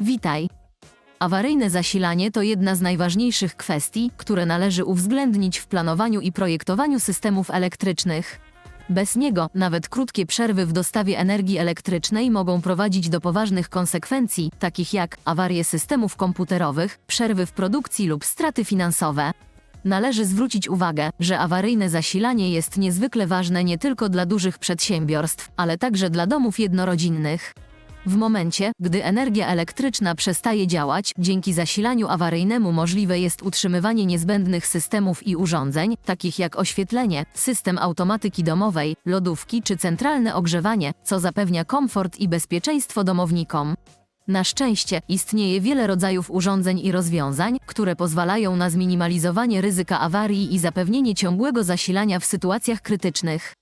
Witaj. Awaryjne zasilanie to jedna z najważniejszych kwestii, które należy uwzględnić w planowaniu i projektowaniu systemów elektrycznych. Bez niego nawet krótkie przerwy w dostawie energii elektrycznej mogą prowadzić do poważnych konsekwencji, takich jak awarie systemów komputerowych, przerwy w produkcji lub straty finansowe. Należy zwrócić uwagę, że awaryjne zasilanie jest niezwykle ważne nie tylko dla dużych przedsiębiorstw, ale także dla domów jednorodzinnych. W momencie, gdy energia elektryczna przestaje działać, dzięki zasilaniu awaryjnemu możliwe jest utrzymywanie niezbędnych systemów i urządzeń, takich jak oświetlenie, system automatyki domowej, lodówki czy centralne ogrzewanie, co zapewnia komfort i bezpieczeństwo domownikom. Na szczęście istnieje wiele rodzajów urządzeń i rozwiązań, które pozwalają na zminimalizowanie ryzyka awarii i zapewnienie ciągłego zasilania w sytuacjach krytycznych.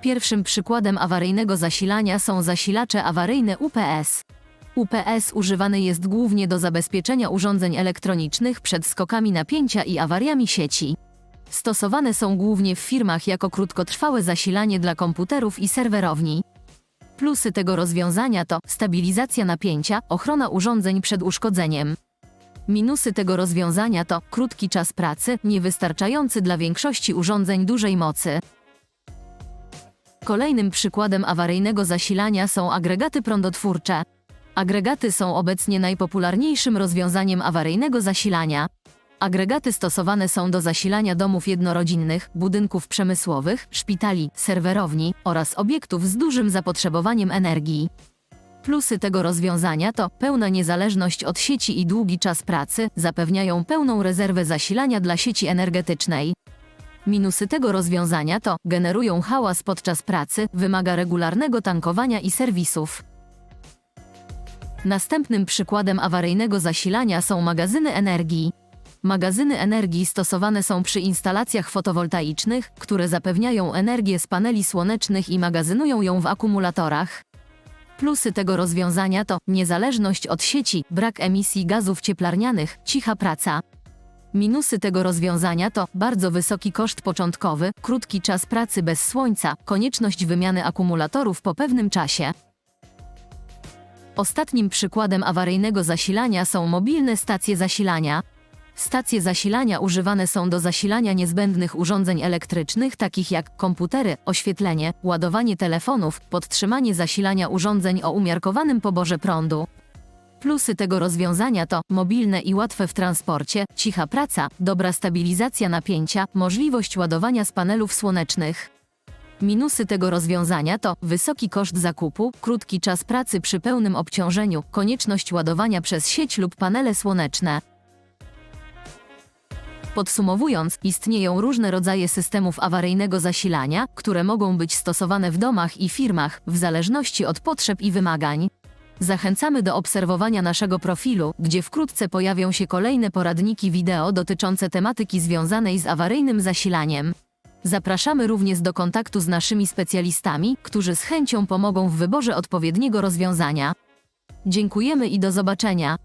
Pierwszym przykładem awaryjnego zasilania są zasilacze awaryjne UPS. UPS używany jest głównie do zabezpieczenia urządzeń elektronicznych przed skokami napięcia i awariami sieci. Stosowane są głównie w firmach jako krótkotrwałe zasilanie dla komputerów i serwerowni. Plusy tego rozwiązania to stabilizacja napięcia, ochrona urządzeń przed uszkodzeniem. Minusy tego rozwiązania to krótki czas pracy, niewystarczający dla większości urządzeń dużej mocy. Kolejnym przykładem awaryjnego zasilania są agregaty prądotwórcze. Agregaty są obecnie najpopularniejszym rozwiązaniem awaryjnego zasilania. Agregaty stosowane są do zasilania domów jednorodzinnych, budynków przemysłowych, szpitali, serwerowni oraz obiektów z dużym zapotrzebowaniem energii. Plusy tego rozwiązania to pełna niezależność od sieci i długi czas pracy, zapewniają pełną rezerwę zasilania dla sieci energetycznej. Minusy tego rozwiązania to generują hałas podczas pracy, wymaga regularnego tankowania i serwisów. Następnym przykładem awaryjnego zasilania są magazyny energii. Magazyny energii stosowane są przy instalacjach fotowoltaicznych, które zapewniają energię z paneli słonecznych i magazynują ją w akumulatorach. Plusy tego rozwiązania to niezależność od sieci, brak emisji gazów cieplarnianych, cicha praca. Minusy tego rozwiązania to bardzo wysoki koszt początkowy, krótki czas pracy bez słońca, konieczność wymiany akumulatorów po pewnym czasie. Ostatnim przykładem awaryjnego zasilania są mobilne stacje zasilania. Stacje zasilania używane są do zasilania niezbędnych urządzeń elektrycznych, takich jak komputery, oświetlenie, ładowanie telefonów, podtrzymanie zasilania urządzeń o umiarkowanym poborze prądu. Plusy tego rozwiązania to mobilne i łatwe w transporcie, cicha praca, dobra stabilizacja napięcia, możliwość ładowania z panelów słonecznych. Minusy tego rozwiązania to wysoki koszt zakupu, krótki czas pracy przy pełnym obciążeniu, konieczność ładowania przez sieć lub panele słoneczne. Podsumowując, istnieją różne rodzaje systemów awaryjnego zasilania, które mogą być stosowane w domach i firmach, w zależności od potrzeb i wymagań. Zachęcamy do obserwowania naszego profilu, gdzie wkrótce pojawią się kolejne poradniki wideo dotyczące tematyki związanej z awaryjnym zasilaniem. Zapraszamy również do kontaktu z naszymi specjalistami, którzy z chęcią pomogą w wyborze odpowiedniego rozwiązania. Dziękujemy i do zobaczenia.